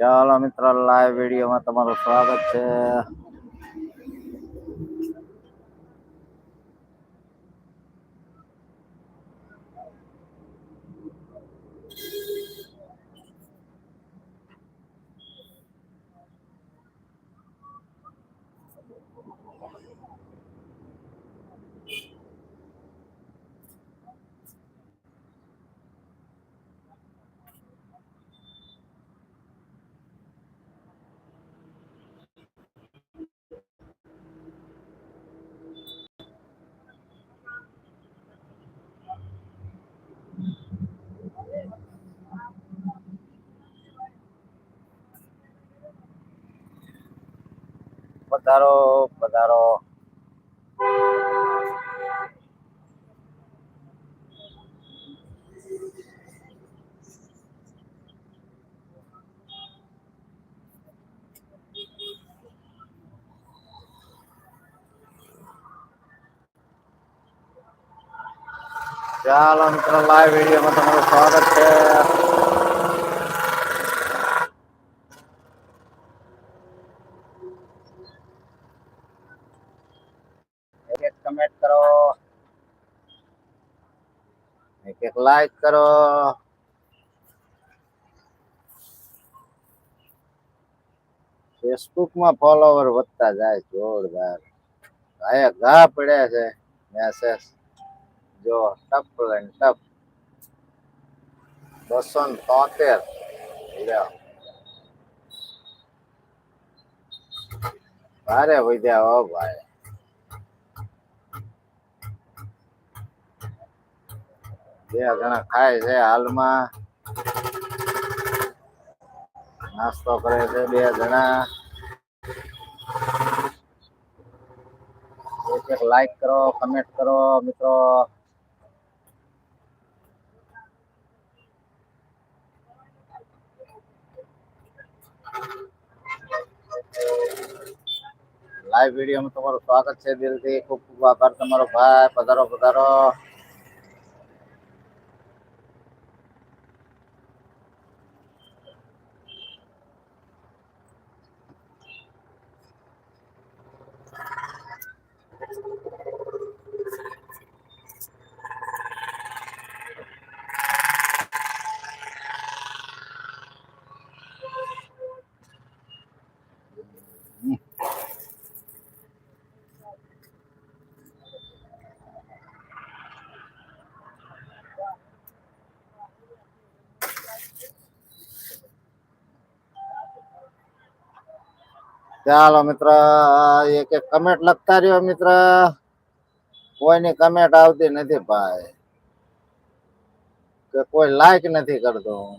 ચાલો મિત્ર લાઈવ વિડીયોમાં તમારું સ્વાગત છે. પધારો પધારો. ચાલો મિત્રો લાઈવ વિડીયોમાં તમારું સ્વાગત છે એક એક કમેન્ટ કરો એક એક લાઈક કરો. ફેસબુકમાં ફોલોવર વધતા જાય જોરદાર. આયા ઘા પડ્યા છે મેસેજ જો, ટપ લઈને ટપ. બસો ને તોતેર. ભારે વધ્યા હો ભાઈ. બે જણા ખાય છે હાલમાં. નાસ્તો કરે છે બે જણા. એક એક લાઈક કરો કમેન્ટ કરો, મિત્રો. લાઈવ વિડીયોમાં તમારું સ્વાગત છે દિલથી. ખૂબ ખૂબ આભાર તમારો ભાઈ. પધારો પધારો. ચાલો મિત્ર એક એક કમેન્ટ લખતા રહ્યો મિત્ર. કોઈની કમેન્ટ આવતી નથી ભાઈ. કે કોઈ લાઈક નથી કરતો.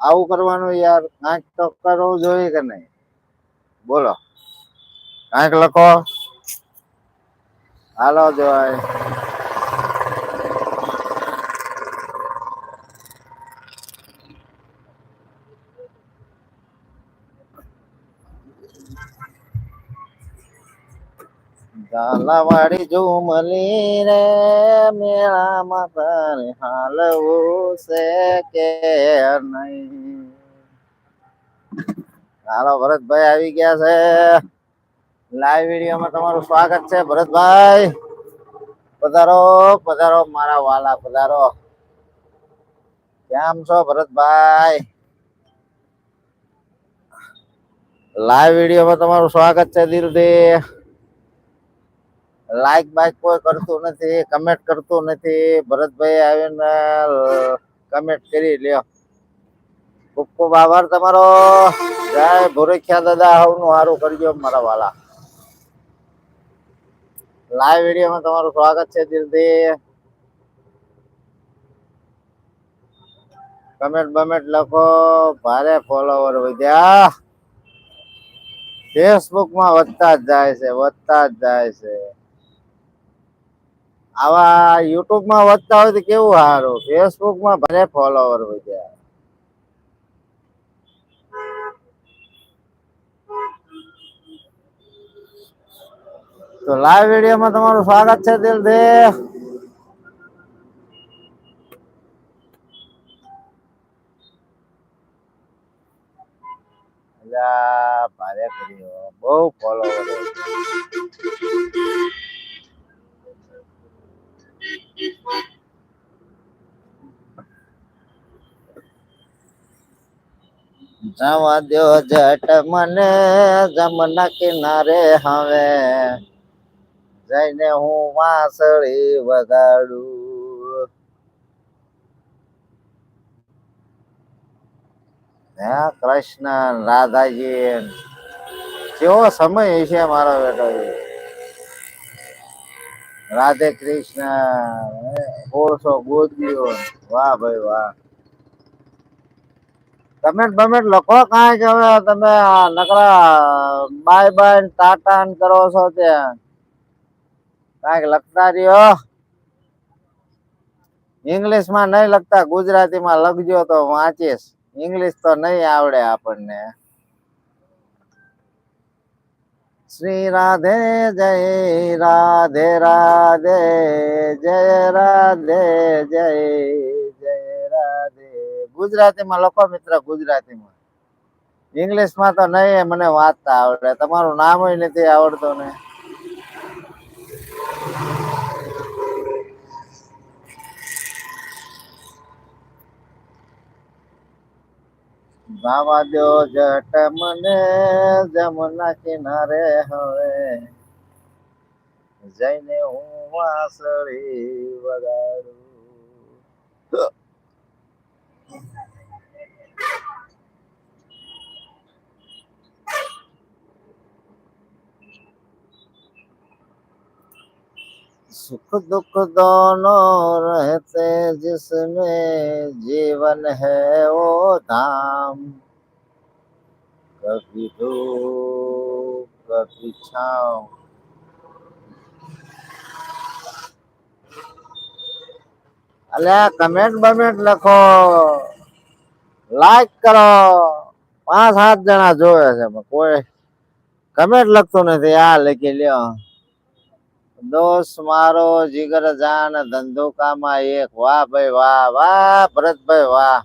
આવું કરવાનું યાર, કાંઈક તો કરવું જોઈએ કે નહીં? બોલો. કાંઈક લખો. હાલો, જોય. ઝાલાવાડી ઝુમલી રે મેળામાં તારે હાલવું છે કે નહીં હાલો ભરતભાઈ આવી ગયા છે લાઈવ વિડીયોમાં તમારું સ્વાગત છે ભરતભાઈ પધારો પધારો, મારા વાલા, પધારો. કેમ છો ભરતભાઈ લાઈવ વિડીયોમાં તમારું સ્વાગત છે દિલથી લાઈક બાઈક કોઈ કરતું નથી કમેન્ટ કરતું નથી. ભરતભાઈ આવીને કમેન્ટ કરી લ્યો. ખૂબ ખૂબ આભાર તમારો. જય ભોરેખ્યા દાદા હવનું સારું કરજો મારા વાલા. લાઈવ વિડીયોમાં તમારું સ્વાગત છે દિલથી. કમેન્ટ બમેન્ટ લખો. ભારે ફોલોવર વધ્યા. ફેસબુકમાં વધતા જ જાય છે, વધતા જ જાય છે. આવા યુટ્યુબમાં વધતા હોય તો કેવું સારું? ફેસબુકમાં ભલે ફોલોવર હોય ત્યાં. તો લાઈવ વિડીયોમાં તમારું સ્વાગત છે દિલ દે ભારે કર્યો બહુ ફોલોવર જવા દો જટ મને, જમના કિનારે હવે. જઈને હું વાંસળી વગાડું. હે કૃષ્ણ રાધાજી. કેવો સમય છે મારો બેટો? રાધે કૃષ્ણ. ઓળસો ગયો વાહ ભાઈ વાહ. કમેન્ટ બમેન્ટ લખો કાંઈ કે હવે તમે નકરા બાય બાય ટાટા કરો છો તે કાંઈક લખતા રહ્યો. ઇંગ્લિશમાં નહીં લખતા, ગુજરાતીમાં લખજો તો વાંચીશ. ઇંગ્લિશ તો નહીં આવડે આપણને. શ્રી રાધે જય, રાધે રાધે, જય રાધે, જય. ગુજરાતીમાં, લખો મિત્ર, ગુજરાતીમાં. ઇંગ્લિશમાં તો નહીં, મને વાંચતા આવડે. તમારું નામ નથી આવડતું ને. બાવા દો જટ મને જમના કિનારે હવે. જઈને હું વાસળી વગાડું. सुख दुख दोनों रहते जिसमें जीवन है वो धाम कभी धूप कभी छाँव અલ્યા કમેન્ટ બમેન્ટ લખો લાઈક કરો પાંચ સાત જણા જોવે છે પણ કોઈ કમેન્ટ લખતું નથી આ લખી લ્યો દોસ્ત મારો જીગર જાન ધંધુકામાં એક. વાહ ભાઈ વાહ વાહ ભરતભાઈ વાહ.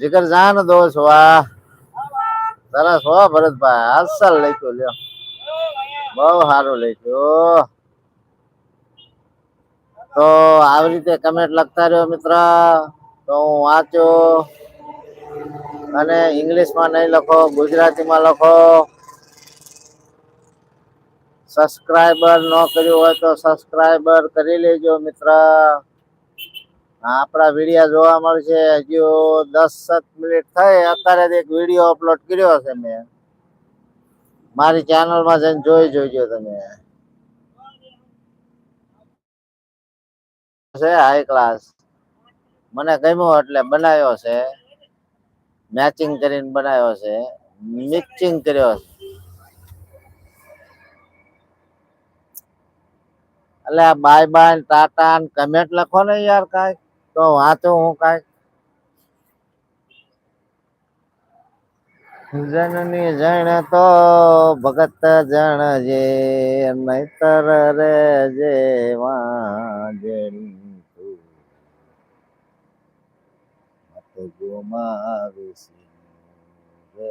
જીગર જાન દોસ્ત વાહ. સરસ હો ભરતભાઈ અસલ લખ્યું, લ્યો. બહુ સારું લખ્યું. તો આવી રીતે કમેન્ટ લખતા રહ્યો મિત્ર. તો હું વાંચો. અને ઇંગ્લિશમાં નહીં લખો, ગુજરાતીમાં લખો. સબસ્ક્રાઈબર ન કર્યું હોય તો સબસ્ક્રાઈબર કરી લેજો, મિત્ર. આપણા વીડિયો જોવા મળશે. હજુ દસ મિનિટ થઈ. અત્યારે એક વીડિયો અપલોડ કર્યો છે મેં. મારી ચેનલમાં જઈને જોઈ જોઈજો તમે. છે હાઈ ક્લાસ મને ગમ્યો એટલે બનાવ્યો છે. મેચિંગ કરીને બનાવ્યો છે. મિક્સિંગ કર્યો છે. એટલે બાય બાય ટાટા કમેન્ટ લખો ને યાર કાંઈક તો વાંચો હું કાંઈક જનની જણ તો ભગત જણ જે, નહીતર રે જે વાજણી ગુમાવીશ રે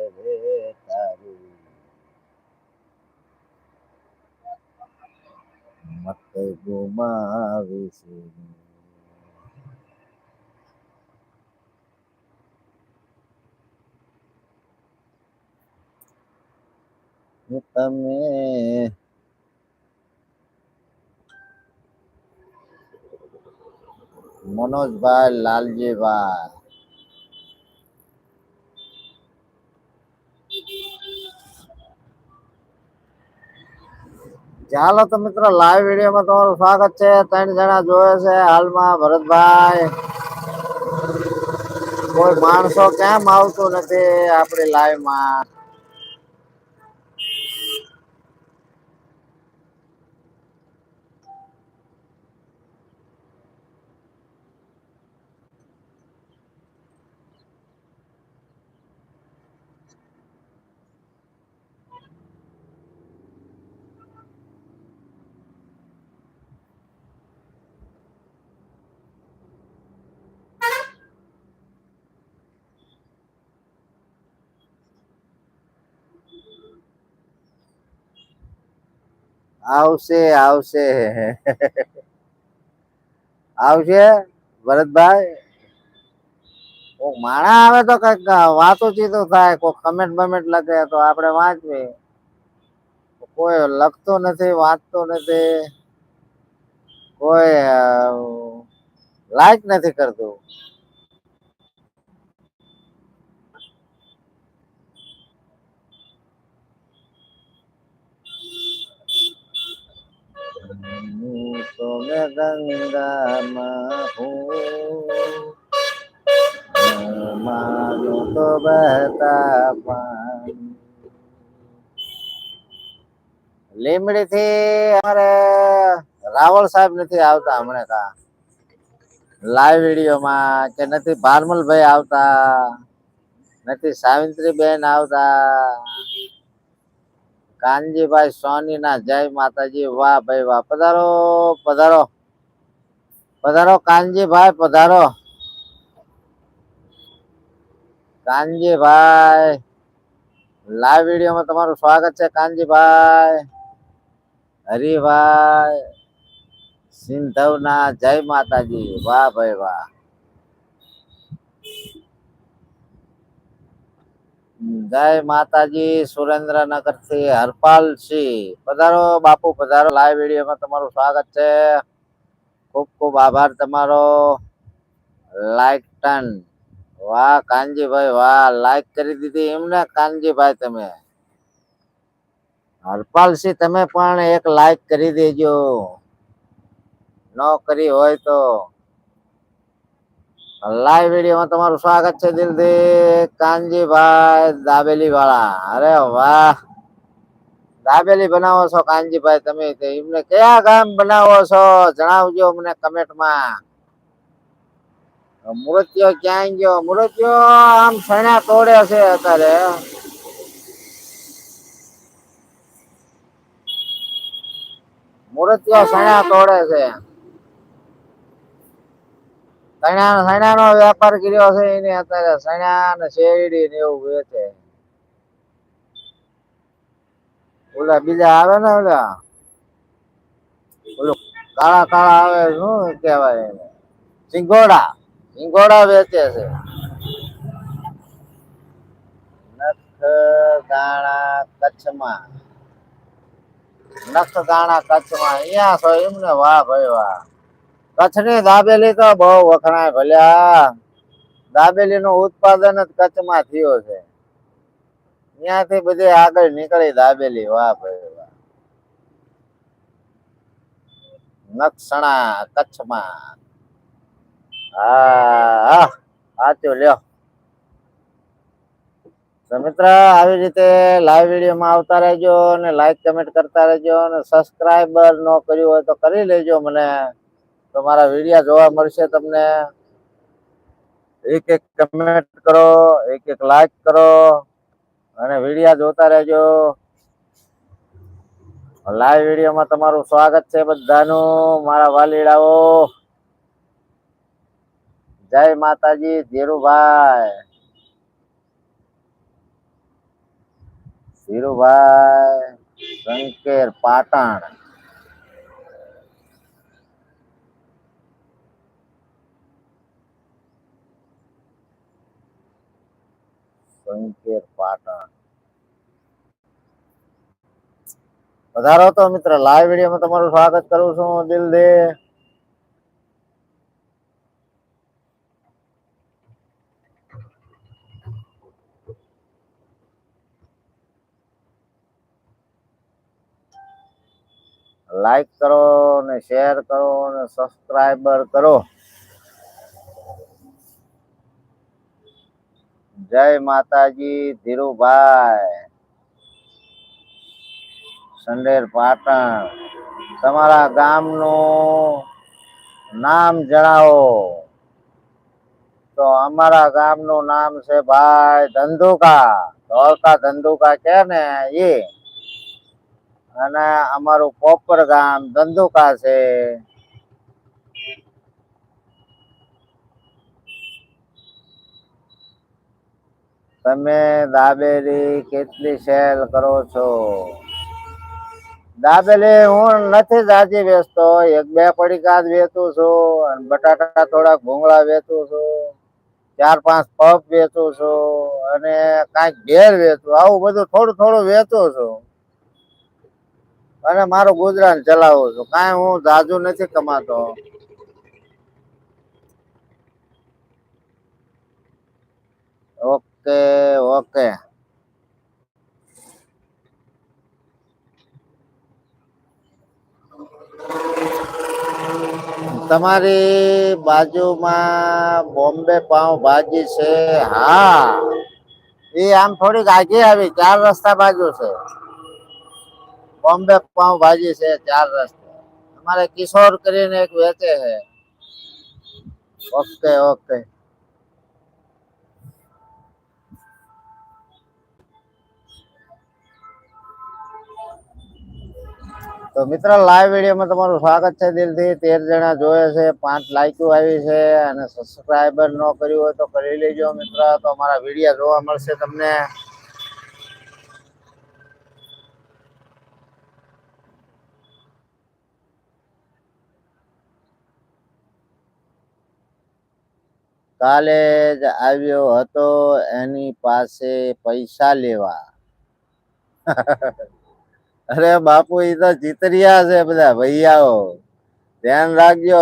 રે તારું મત ગુમાવીશ તમે મનોજભાઈ લાલજીભાઈ ચાલો તો મિત્રો લાઈવ વિડીયોમાં તમારું સ્વાગત છે. ત્રણ જણા જોવે છે હાલમાં ભરતભાઈ. કોઈ માણસો કેમ આવતું નથી આપણી લાઈવમાં આવશે આવશે. આવશે, ભરતભાઈ. કોક માણા આવે તો કંઈક વાતો ચીતો થાય કોઈ કમેન્ટ બમેન્ટ લખે તો આપણે વાંચવી કોઈ લખતો નથી, વાંચતો નથી. કોઈ લાઈક નથી કરતું. હું તો મેં ગંગામાં હું માનું તો બહેતા પાણી લીમડી થી અમારે રાવળ સાહેબ નથી આવતા હમણાં કા લાઈવ વિડીયોમાં કે નથી ભારમલભાઈ આવતા, નથી સાવિત્રી બેન આવતા. કાનજીભાઈ સોની ના જય માતાજી, વાહ ભાઈ, વાહ. પધારો પધારો. પધારો કાનજીભાઈ પધારો. કાનજીભાઈ લાઈવ વિડીયોમાં તમારું સ્વાગત છે, કાનજીભાઈ. હરિભાઈ સિંધવના જય માતાજી, વાહ ભાઈ, વાહ. જય માતાજી સુરેન્દ્રનગરથી હરપાલસિંહ. પધારો બાપુ, પધારો. લાઈવ વિડીયોમાં તમારું સ્વાગત છે. ખૂબ ખૂબ આભાર તમારો. લાઈક ટન વાહ, કાનજીભાઈ, વાહ. લાઈક કરી દીધી એમને, કાનજીભાઈ તમે. હરપાલસિંહ, તમે પણ એક લાઈક કરી દેજો. ન કરી હોય તો. લાઈવ વિડીયોમાં તમારું સ્વાગત છે દિલથી કાનજીભાઈ દાબેલી વાળા અરે વાહ! દાબેલી બનાવો છો કાનજીભાઈ તમે તે એમને કયા ગામ બનાવો છો જણાવજો મને કમેન્ટમાં. મૂર્તિઓ ક્યાં ગયો? મૂર્તિઓ આમ સણ્યા તોડે છે અત્યારે. મૂર્તિઓ સણ્યા તોડે છે. સણ્યા સણા નો વેપાર કર્યો છે, એને અત્યારે સણા ને શેરડી ને એવું વેચે. ઓલા બીજા આવે ને ઓલા? ઓલું કાળા કાળા આવે, શું કેવાય એને? સિંગોડા સિંગોડા વેચે છે. નખ દાણા કચ્છમાં. નખ દાણા કચ્છમાં. અહીંયા છો એમને વાહ ભાઈ વાહ. કચ્છની દાબેલી તો બહુ વખણાય ભલ્યા દાબેલી નું ઉત્પાદન જ કચ્છમાં થયું છે. ત્યાંથી બધી આગળ નીકળી દાબેલી, વાહ ભાઈ વાહ. નક્ષણા કચ્છમાં. હા સાચું લ્યો. તો મિત્ર, આવી રીતે લાઈવ વિડીયોમાં આવતા રહેજો અને લાઈક કમેન્ટ કરતા રહેજો અને સબસ્ક્રાઈબર ન કર્યું હોય તો કરી લેજો મને. તો મારા વિડીયા જોવા મળશે તમને. એક એક કમેન્ટ કરો એક એક લાઈક કરો અને વિડીયા જોતા રહેજો. લાઈવ વિડીયોમાં તમારું સ્વાગત છે બધાનું. મારા વાલીડાઓ. જય માતાજી, ધીરુભાઈ. ધીરુભાઈ શંકેર પાટણ. શંકેર પાટણ. વધારો તો મિત્ર લાઈવ વિડીયોમાં તમારું સ્વાગત કરું છું દિલથી લાઈક કરો ને શેર કરો ને સબસ્ક્રાઈબર કરો. જય માતાજી, ધીરુભાઈ. સંડેર પાટણ. તમારા ગામનું નામ જણાવો. તો અમારા ગામનું નામ છે ભાઈ ધંધુકા. ધોળકા ધંધુકા કે ને એ અને અમારું પોપર ગામ ધંધુકા છે. તમે દાબેલી કેટલી સેલ કરો છો? દાબેલી હું નથી જાજી વેચતો, એક બે પડીકા જ વેચું છું અને બટાટા થોડાક ભૂંગળા વેચું છું, ચાર પાંચ પપ વેચું છું અને કાંઈક ઘેર વેચું, આવું બધું થોડું થોડું વેચું છું. અને મારું ગુજરાન ચલાવું છું, કાંઈ હું જાજુ નથી કમાતો. ઓકે. ઓકે તમારી બાજુમાં બોમ્બે પાઉં ભાજી છે. હા. એ આમ થોડીક આગી આવી, ચાર રસ્તા બાજુ છે. બોમ્બે પાઉં ભાજી છે, ચાર રસ્તા. અમારે કિશોર કરીને એક વેચે છે. Okay okay. તો મિત્ર લાઈવ વિડીયોમાં તમારું સ્વાગત છે દિલથી. તેર જણા જોયે છે, પાંચ લાઈકો આવી છે અને સબસ્ક્રાઈબર ન કર્યું હોય તો કરી લેજો મિત્ર. તો અમારા વીડિયો જોવા મળશે તમને. કાલે જ આવ્યો હતો એની પાસે પૈસા લેવા. અરે બાપુ એ તો ચિતરિયા છે બધા. ભૈયાઓ ધ્યાન રાખજો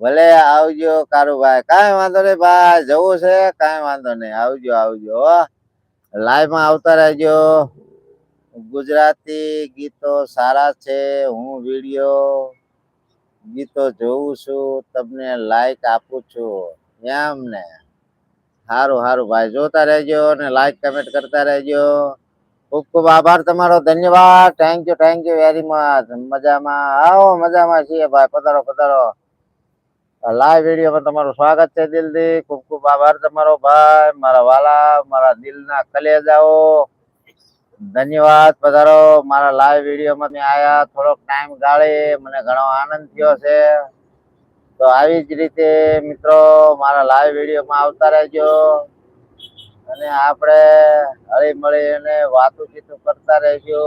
ભલે આવજો કારુભાઈ કાંઈ વાંધો નહીં, ભાઈ, જવું છે. કાંઈ વાંધો નહીં. આવજો આવજો લાઈવમાં લાઈવ આવતા રહેજો. ગુજરાતી ગીતો સારા છે. હું વીડિયો ગીતો જોઉં છું. તમને લાઈક આપું છું. એમ ને. સારું સારું ભાઈ. જોતા રહેજો ને લાઈક કમેન્ટ કરતા રહેજો. ખૂબ ખૂબ આભાર તમારો, ધન્યવાદ. Thank you thank you very much મજામાં. આવો, મજામાં છીએ ભાઈ. પધારો પધારો. લાઈવ વિડીયોમાં તમારું સ્વાગત છે દિલથી. ખૂબ ખૂબ આભાર તમારો ભાઈ. મારા વાલા, મારા દિલના કલેજાઓ. ધન્યવાદ. પધારો. મારા લાઈવ વિડીયોમાં મેં આયા. થોડોક ટાઈમ ગાળી. મને ઘણો આનંદ થયો છે. તો આવી જ રીતે, મિત્રો, મારા લાઈવ વિડીયોમાં આવતા રહેજો. અને આપણે હળી મળી અને વાતો ચીતો કરતા રહેજો.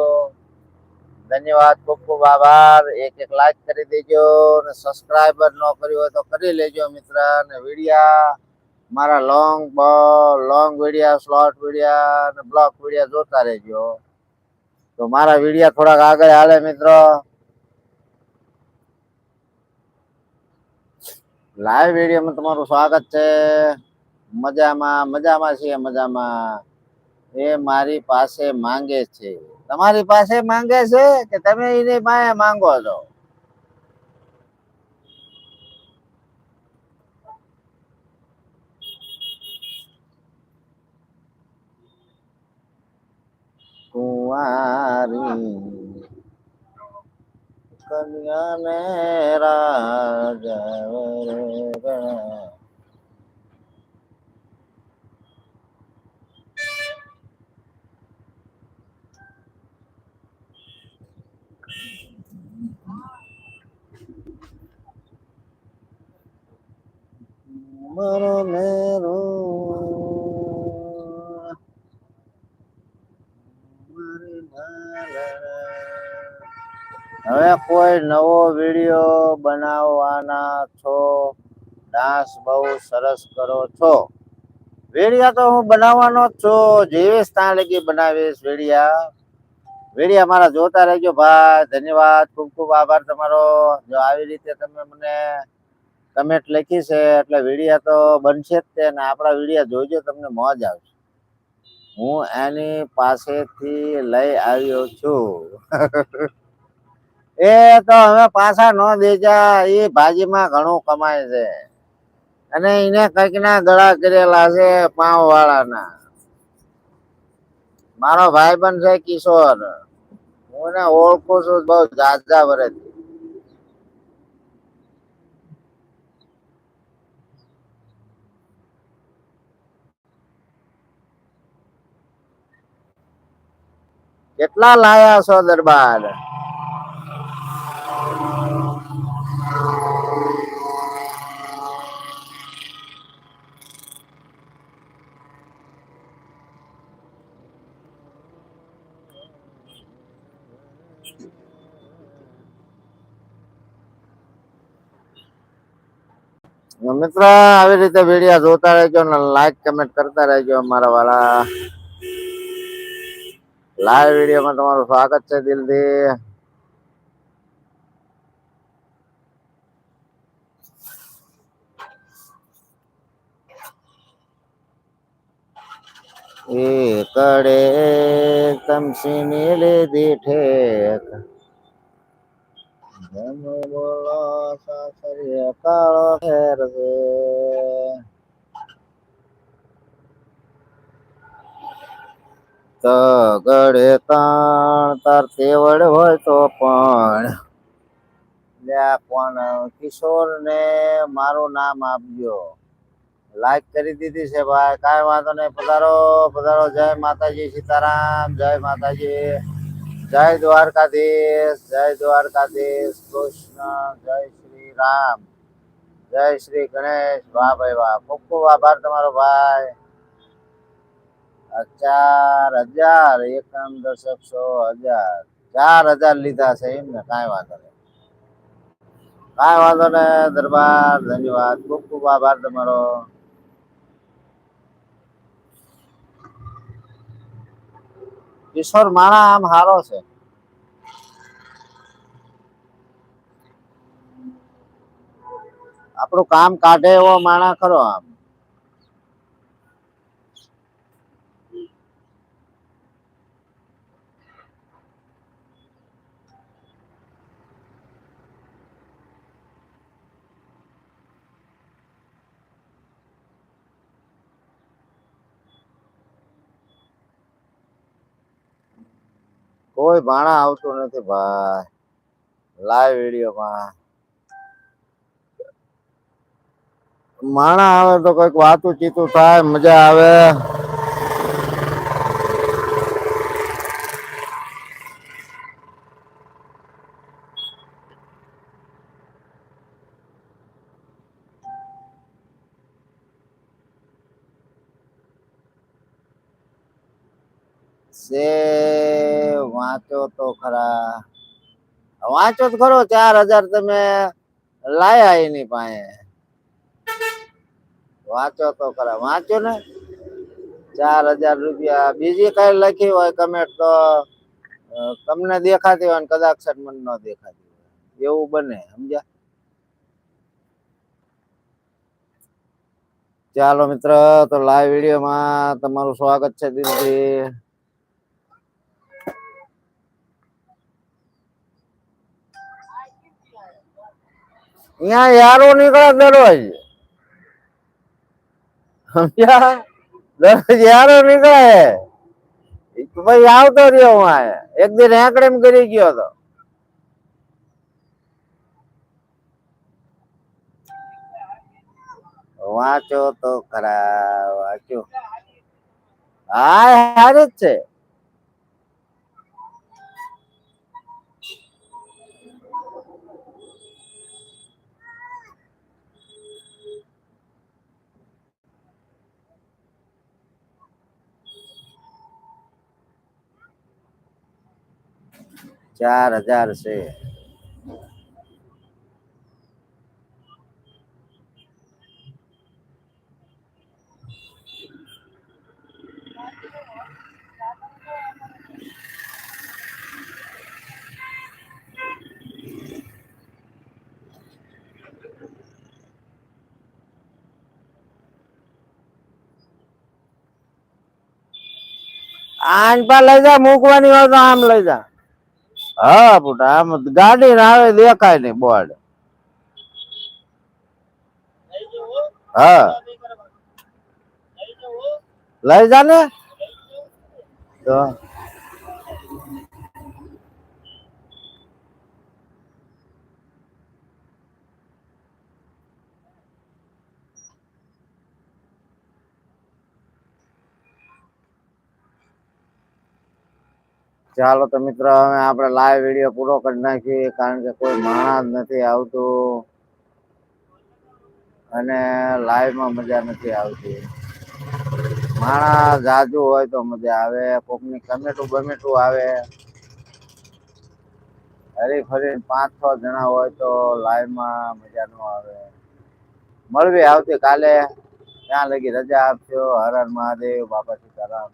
ધન્યવાદ, ખૂબ ખૂબ આભાર. એક એક લાઈક કરી દેજો અને સબસ્ક્રાઈબર ન કર્યું હોય તો કરી લેજો મિત્ર. અને વિડિયા મારા લોંગ લોંગ વિડિયા શોર્ટ વિડિયા અને બ્લોક વિડિયા જોતા રહેજો. તો મારા વિડિયા થોડાક આગળ હાલે મિત્રો. લાઈવ વિડીયોમાં તમારું સ્વાગત છે. મજામાં મજામાં છીએ, મજામાં. એ મારી પાસે માંગે છે. તમારી પાસે માંગે છે કે તમે એની પાસે માંગો છો? કુંવારી કન્યાને રાજા મારો મેરો હવે કોઈ નવો વીડિયો બનાવવાના છો? ડાન્સ બહુ સરસ કરો છો. વેડિયા તો હું બનાવવાનો જ છું. જેવીશ ત્યાં લગી બનાવીશ વેડિયા. વેડિયા મારા જોતા રહેજો ભાઈ. ધન્યવાદ. ખૂબ ખૂબ આભાર તમારો. જો આવી રીતે તમે મને કમેન્ટ લખી છે, એટલે વિડીયા તો બનશે જ તે અને આપણા વિડીયા જોઈજો તમને મોજ આવશે. હું એની પાસેથી લઈ આવ્યો છું. એ તો હવે પાછા ન દેજા, એ ભાજીમાં ઘણું કમાય છે. અને એને કંઈક ના ગળા કરેલા છે પાવ વાળાના મારો ભાઈ બન છે કિશોર. હું એને ઓળખું છું બહુ જાજા વર્ષથી કેટલા લાયા છો દરબાર? મિત્ર, આવી રીતે વીડિયો જોતા રહેજો ને લાઈક કમેન્ટ કરતા રહેજો અમારા વાળા. લાઈવ વિડીયોમાં તમારું સ્વાગત છે દિલથી. એ કડે તમસીની લીધી ઠેક બોલો સાસરી કાળો ફેરવે તો ગળે તાણ, તાર તેવડ હોય તો પણ. કોણ? કિશોર ને મારું નામ આપજો. લાઈક કરી દીધી છે ભાઈ. કાંઈ વાંધો નહીં. પધારો પધારો. જય માતાજી સીતારામ. જય માતાજી. જય દ્વારકાધીશ. જય દ્વારકાધીશ. કૃષ્ણ. જય શ્રી રામ. જય શ્રી ગણેશ. વાહ ભાઈ વાહ. ખૂબ ખૂબ આભાર તમારો ભાઈ. ચાર હજાર, એકમ દશક સો હજાર. ચાર હજાર લીધા છે એમ ને, કાંઈ વાંધો નહીં. કાંઈ વાંધો નહીં, દરબાર, ધન્યવાદ. ખૂબ ખૂબ આભાર તમારો. કિશોર માણા આમ હારો છે. આપણું કામ કાઢે એવો માણા ખરો આમ. કોઈ ભાણા આવતું નથી ભાઈ. લાઈવ વિડીયોમાં માણા આવે તો કંઈક વાતું ચીતું થાય, મજા આવે સે વાંચો તો ખરા. વાંચો તો ખરો ચાર હજાર તમે લાયા એની પાસે. વાંચો તો ખરા વાંચો ને. ચાર હજાર રૂપિયા. બીજી કઈ લખી હોય કમેન્ટ તો અ, તમને દેખાતી હોય ને કદાચ મને ન દેખાતી હોય. એવું બને સમજ્યા? ચાલો મિત્ર તો લાઈવ વિડીયોમાં તમારું સ્વાગત છે દિલથી અહીંયા યારો નીકળે દરરોજ. સમજ્યા? દરરોજ યારો નીકળે. ભાઈ આવતો રહ્યો હું એક દિન હેકડેમ કરી ગયો તો. વાંચો તો ખરા, વાંચો. હા હારી જ છે. ચાર હજાર છે. આંચ પા લઈ જા મૂકવાની હોય તો આમ લઈ જા. હા પુટા આમ ગાડી ને આવે દેખાય નહીં બોર્ડ. હા. લઈ જા ને. તો ચાલો તો મિત્રો, હવે આપણે લાઈવ વીડિયો પૂરો કરી નાખીએ, કારણ કે કોઈ માણસ નથી આવતું. અને લાઈવમાં મજા નથી આવતી. માણસ જાજુ હોય તો મજા આવે, કોકની કમેટું બમેટું આવે. હરી ફરી પાંચ છ જણા હોય તો લાઈવમાં મજા ન આવે. મળવી આવતી કાલે. ત્યાં લગી રજા આપજો. હર મહાદેવ બાબા સીતારામ.